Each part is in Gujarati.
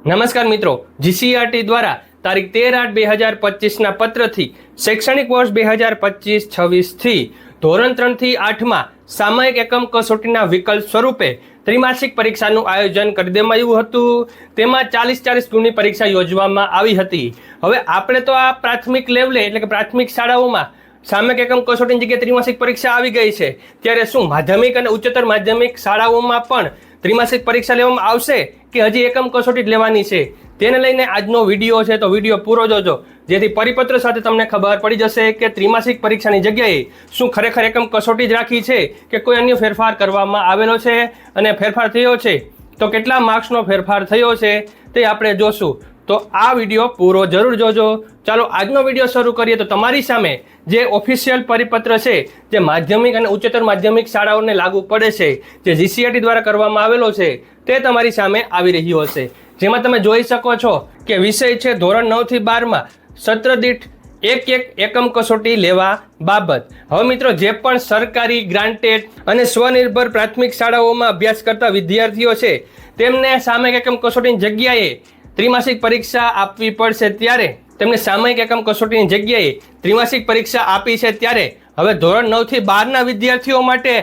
નમસ્કાર મિત્રો જીસીઆરટી દ્વારા તારીખ તેર આઠ બે હજાર પચીસના પત્રથી શૈક્ષણિક વર્ષ બે હજાર પચીસ છવ્વીસથી ધોરણ ત્રણથી આઠમાં સામયિક એકમ કસોટીના વિકલ્પ સ્વરૂપે ત્રિમાસિક પરીક્ષાનું આયોજન કરી દેવામાં હતું. તેમાં ચાલીસ ચાલીસ ગુણની પરીક્ષા યોજવામાં આવી હતી. હવે આપણે તો આ પ્રાથમિક લેવલે એટલે કે પ્રાથમિક શાળાઓમાં સામાયિક એકમ કસોટીની જગ્યાએ ત્રિમાસિક પરીક્ષા આવી ગઈ છે. ત્યારે શું માધ્યમિક અને ઉચ્ચતર માધ્યમિક શાળાઓમાં પણ ત્રિમાસિક પરીક્ષા લેવામાં આવશે કે હજી એકમ કસોટી જ લેવાની છે? તેને લઈને આજનો વીડિયો છે, તો વીડિયો પૂરો જોજો. જેથી પરિપત્ર સાથે તમને ખબર પડી જશે કે ત્રિમાસિક પરીક્ષાની જગ્યાએ શું ખરેખર એકમ કસોટી જ રાખી છે કે કોઈ અન્ય ફેરફાર કરવામાં આવેલો છે અને ફેરફાર થયો છે? તો કેટલા માર્ક્સનો ફેરફાર થયો છે તે આપણે જોશું. તો આ વીડિયો પૂરો જરૂર જોજો. ચાલો આજનો વીડિયો શરૂ કરીએ તો તમારી સામે જે ઓફિશિયલ પરિપત્ર છે, જે માધ્યમિક અને ઉચ્ચતર માધ્યમિક શાળાઓને લાગુ પડે છે, જે જીસીઆરટી દ્વારા કરવામાં આવેલો છે, તે તમારી સામે આવી રહ્યો હશે. જેમાં તમે જોઈ શકો છો કે વિષય છે ધોરણ નવથી બારમાં સત્ર દીઠ એક એક એકમ કસોટી લેવા બાબત. હવે મિત્રો, જે પણ સરકારી ગ્રાન્ટેડ અને સ્વનિર્ભર પ્રાથમિક શાળાઓમાં અભ્યાસ કરતા વિદ્યાર્થીઓ છે, તેમને સામે એકમ કસોટીની જગ્યાએ ત્રિમાસિક પરીક્ષા આપવી પડશે ત્યારે તેમને સામયિક એકમ કસોટીની જગ્યાએ ત્રિમાસિક પરીક્ષા આપી છે ત્યારે હવે ધોરણ નવથી બારના વિદ્યાર્થીઓ માટે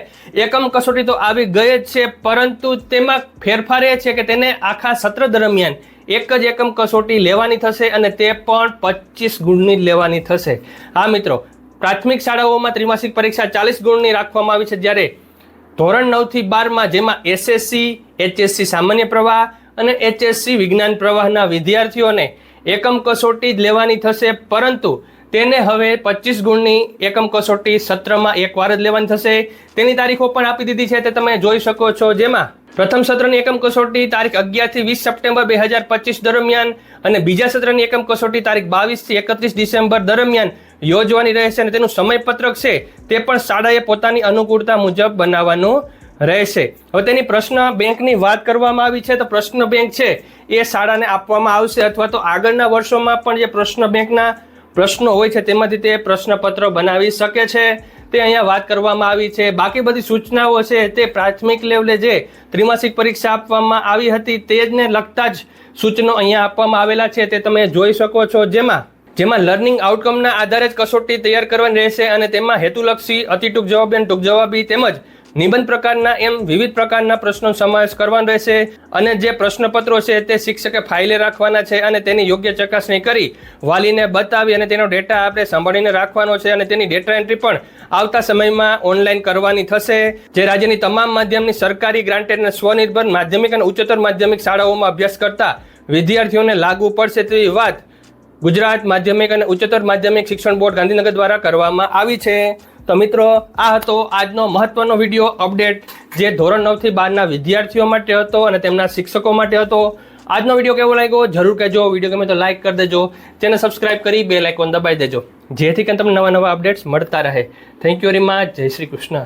એકમ કસોટી તો આવી ગઈ જ છે, પરંતુ તેમાં ફેરફાર એ છે કે તેને આખા સત્ર દરમિયાન એક જ એકમ કસોટી લેવાની થશે અને તે પણ પચીસ ગુણની લેવાની થશે. હા, મિત્રો, પ્રાથમિક શાળાઓમાં ત્રિમાસિક પરીક્ષા ચાલીસ ગુણની રાખવામાં આવી છે જ્યારે ધોરણ નવથી બારમાં જેમાં એસએસસી, એચએસસી સામાન્ય પ્રવાહ અને એચએસસી વિજ્ઞાન પ્રવાહના વિદ્યાર્થીઓને એકમ કસોટી જ લેવાની થશે, પરંતુ તેને હવે પચીસ ગુણની એકમ કસોટી સત્રમાં એકવાર જ લેવાની થશે. તેની તારીખો પણ આપી દીધી છે તે તમે જોઈ શકો છો. જેમાં પ્રથમ સત્રની એકમ કસોટી તારીખ અગિયારથી વીસ સપ્ટેમ્બર બે હજાર પચીસ દરમિયાન અને બીજા સત્રની એકમ કસોટી તારીખ બાવીસથી એકત્રીસ ડિસેમ્બર દરમિયાન યોજવાની રહેશે અને તેનું સમયપત્રક છે તે પણ શાળાએ પોતાની અનુકૂળતા મુજબ બનાવવાનું રહેશે. હવે તેની પ્રશ્ન બેંકની વાત કરવામાં આવી છે તો પ્રશ્ન બેંક છે, એ શાળાને આપવામાં આવશે અથવા તો આગળના વર્ષોમાં પણ જે પ્રશ્ન બેંકના પ્રશ્નો હોય છે તેમાંથી તે પ્રશ્નપત્ર બનાવી શકે છે. તે અહીંયા વાત કરવામાં આવી છે. બાકી બધી સૂચનાઓ છે તે પ્રાથમિક લેવલે જે ત્રિમાસિક પરીક્ષા આપવામાં આવી હતી તે જને લગતા જ સૂચનો અહીંયા આપવામાં આવેલા છે. તે તમે જોઈ શકો છો. જેમાં જેમાં લર્નિંગ આઉટકમના આધારે જ કસોટી તૈયાર કરવાની રહેશે અને તેમાં હેતુલક્ષી અતિ ટૂંક જવાબી અને ટૂંક જવાબી તેમજ નિબંધ પ્રકારના એમ વિવિધ પ્રકારના પ્રશ્નો સમાવેશ કરવાનો રહેશે અને જે પ્રશ્નપત્રો છે તે શિક્ષકે ફાઇલે રાખવાના છે અને તેની યોગ્ય ચકાસણી કરી વાલીને બતાવી અને તેનો ડેટા આપણે સંભાળીને રાખવાનો છે અને તેની ડેટા એન્ટ્રી પણ આવતા સમયમાં ઓનલાઈન કરવાની થશે. જે રાજ્યની તમામ માધ્યમની સરકારી ગ્રાન્ટેડ અને સ્વનિર્ભર માધ્યમિક અને ઉચ્ચતર માધ્યમિક શાળાઓમાં અભ્યાસ કરતા વિદ્યાર્થીઓને લાગુ પડશે તેવી વાત ગુજરાત માધ્યમિક અને ઉચ્ચતર માધ્યમિક શિક્ષણ બોર્ડ ગાંધીનગર દ્વારા કરવામાં આવી છે. તો મિત્રો, આ હતો આજનો મહત્વનો વીડિયો અપડેટ, જે ધોરણ નવથી બારના વિદ્યાર્થીઓ માટે હતો અને તેમના શિક્ષકો માટે હતો. આજનો વીડિયો કેવો લાગ્યો? જરૂર કહેજો. વીડિયો ગમે તો લાઇક કરી દેજો. તેને સબસ્ક્રાઇબ કરી બે લાઇકોન દબાવી દેજો. જેથી કરીને તમને નવા નવા અપડેટ્સ મળતા રહે. થેન્ક યુ વેરી મચ જય શ્રી કૃષ્ણ.